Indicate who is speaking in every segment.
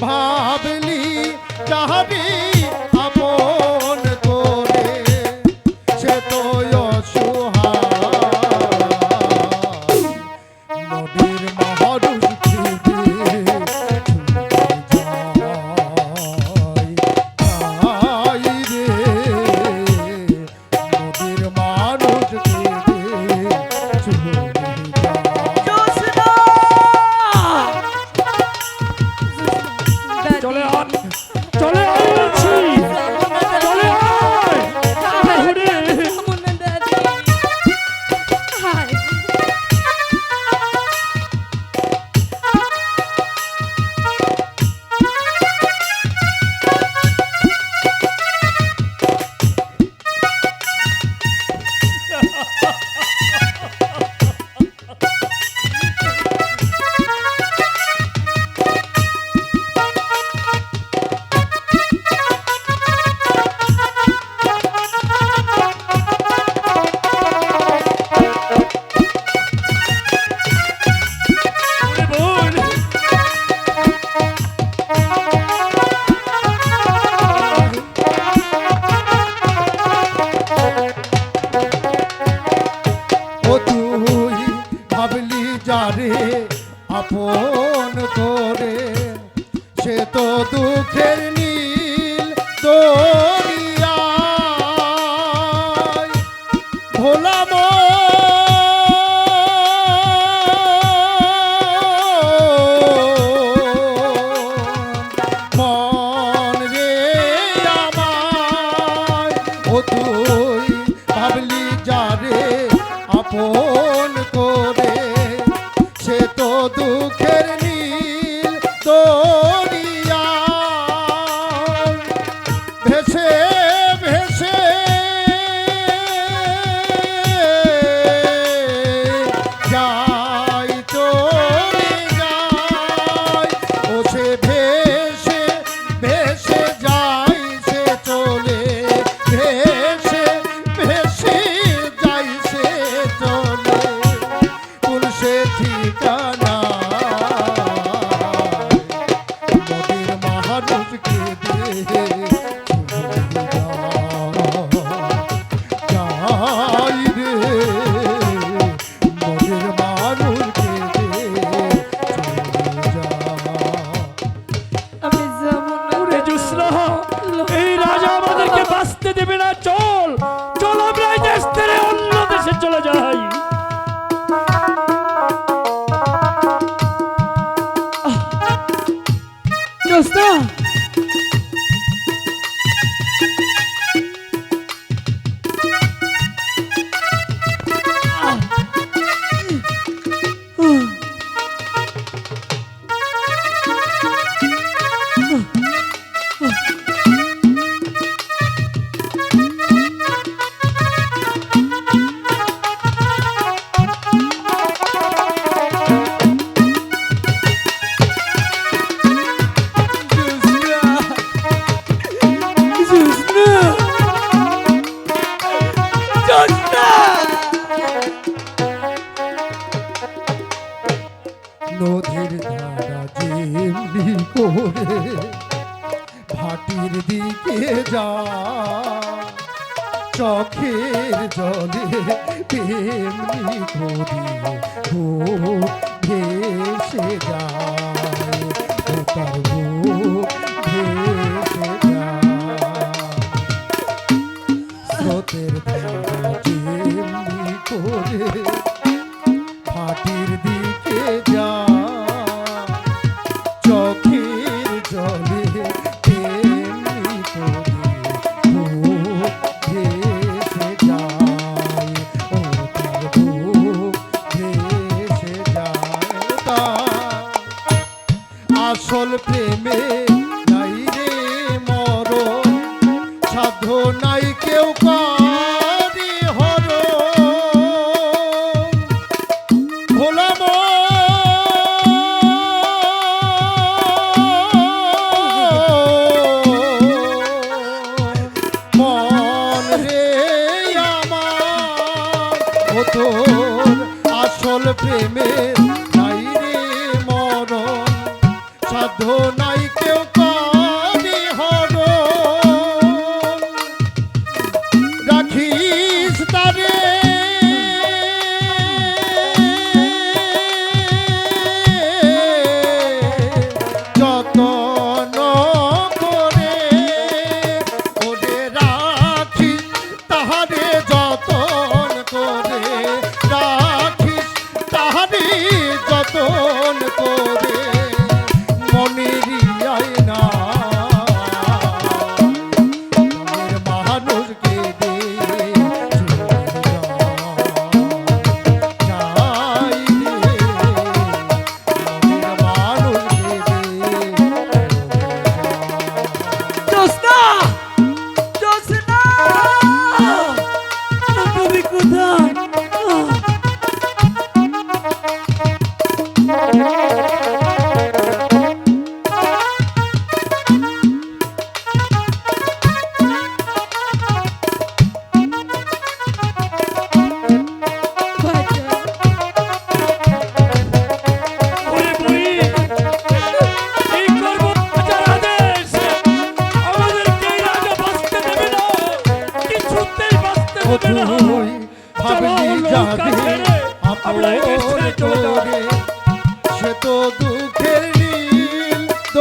Speaker 1: भावली चाह রে আপন করে। সে তো দুঃখের নীল দরিয়া ভোলা ও তুই মুসকে দে
Speaker 2: আমি যেমন রাজা আমাদেরকে বাঁচতে দেবে না, চল। চল, আমরা দেশ ছেড়ে চলে যাই।
Speaker 1: জলে তেমনি করি ভেসে যায় ভোলাম মন রে আসল প্রেমের রাম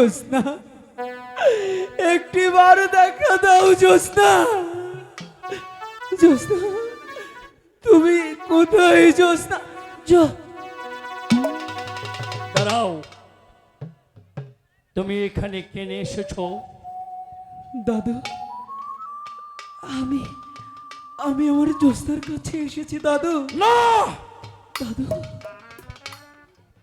Speaker 3: জোসনা একটি বার দেখা দাও জোসনা জোসনা তুমি কোথায় জোসনা জো
Speaker 2: দাঁড়াও। তুমি এখানে কেনে এসেছ?
Speaker 3: দাদু আমি আমি আমার জোসনার কাছে এসেছি দাদু।
Speaker 2: না!
Speaker 3: দাদু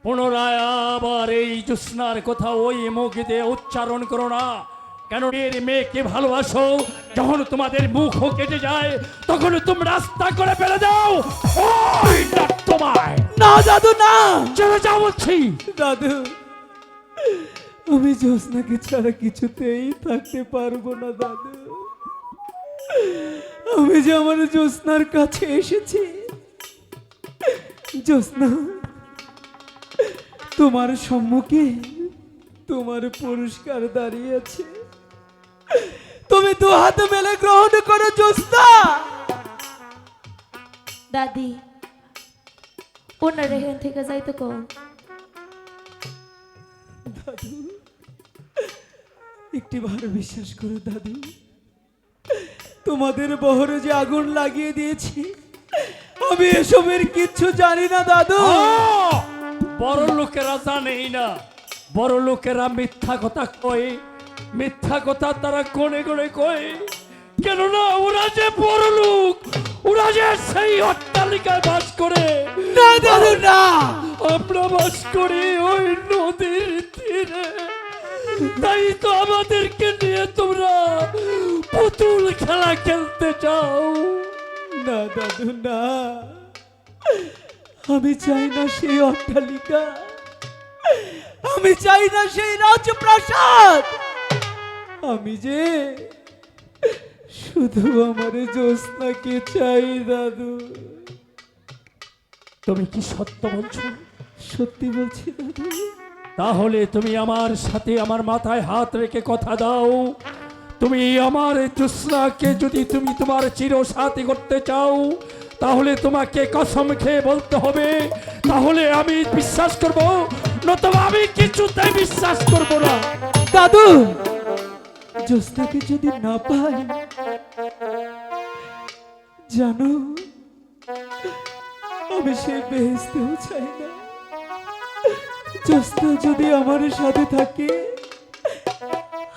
Speaker 2: পুনরায় আবার এই জ্যোৎস্নার কথা ওই মুখ দিয়ে উচ্চারণ করো না। কেন এর মেয়েকে ভালোবাসো? যখন তোমাদের মুখ কেটে যায় তখন তুমি রাস্তা করে ফেলে দাও। ওই তোমায়।
Speaker 3: না দাদু না।
Speaker 2: চলে যাও বলছি।
Speaker 3: দাদু আমি জ্যোৎস্নাকে ছাড়া কিছুতেই থাকতে পারব না দাদু আমি যে আমার জ্যোৎস্নার কাছে এসেছি জ্যোৎস্না তোমার সম্মুখে তোমার পুরস্কার দাঁড়িয়ে আছে তুমি দু হাতে মেলে গ্রহণ করো জ্যোৎস্না।
Speaker 4: দাদি ওনার এখান থেকে যাইতে কো
Speaker 3: দাদু একটি বার বিশ্বাস করো দাদু তোমাদের বহরে যে আগুন লাগিয়ে দিয়েছি আমি এসবের কিচ্ছু জানি না দাদু!
Speaker 2: বড় লোকেরা জানেই না। বড় লোকেরা মিথ্যা কথা কয়। মিথ্যা কথা তারা কোনে কোনে কয়। কেননা ওরা যে বড় লোক ওরা যে সেই অট্টালিকায় বাস করে।
Speaker 3: না দাদু না
Speaker 2: আমরা বাস করি ওই নদীর তীরে। তাই তো আমাদেরকে নিয়ে তোমরা পুতুল খেলা খেলতে চাও
Speaker 3: না দাদু না। আমি চাই না সেই অট্টালিকা। আমি চাই না সেই রাজপ্রাসাদ। আমি যে শুধু আমার জ্যোৎস্নাকে চাই দাদু।
Speaker 2: তুমি কি সত্য বলছো?
Speaker 3: সত্যি বলছি দাদু।
Speaker 2: তাহলে তুমি আমার সাথে আমার মাথায় হাত রেখে কথা দাও। তুমি আমার এই জোসনাকে যদি তুমি তোমার চির সাথী করতে চাও তাহলে তোমাকে কসম খেয়ে বলতে হবে। তাহলে আমি বিশ্বাস করব নতুবা আমি কিছুতেই বিশ্বাস করব না।
Speaker 3: দাদু! যদি না পাই জানো আমি সে বেহেস্তেও চাই না। জ্যোৎস্না যদি আমার সাথে থাকে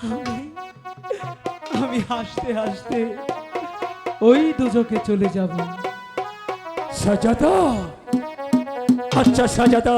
Speaker 3: আমি আমি হাসতে হাসতে ওই দুজকে চলে যাব।
Speaker 2: সাজাদা। আচ্ছা সাজাদা।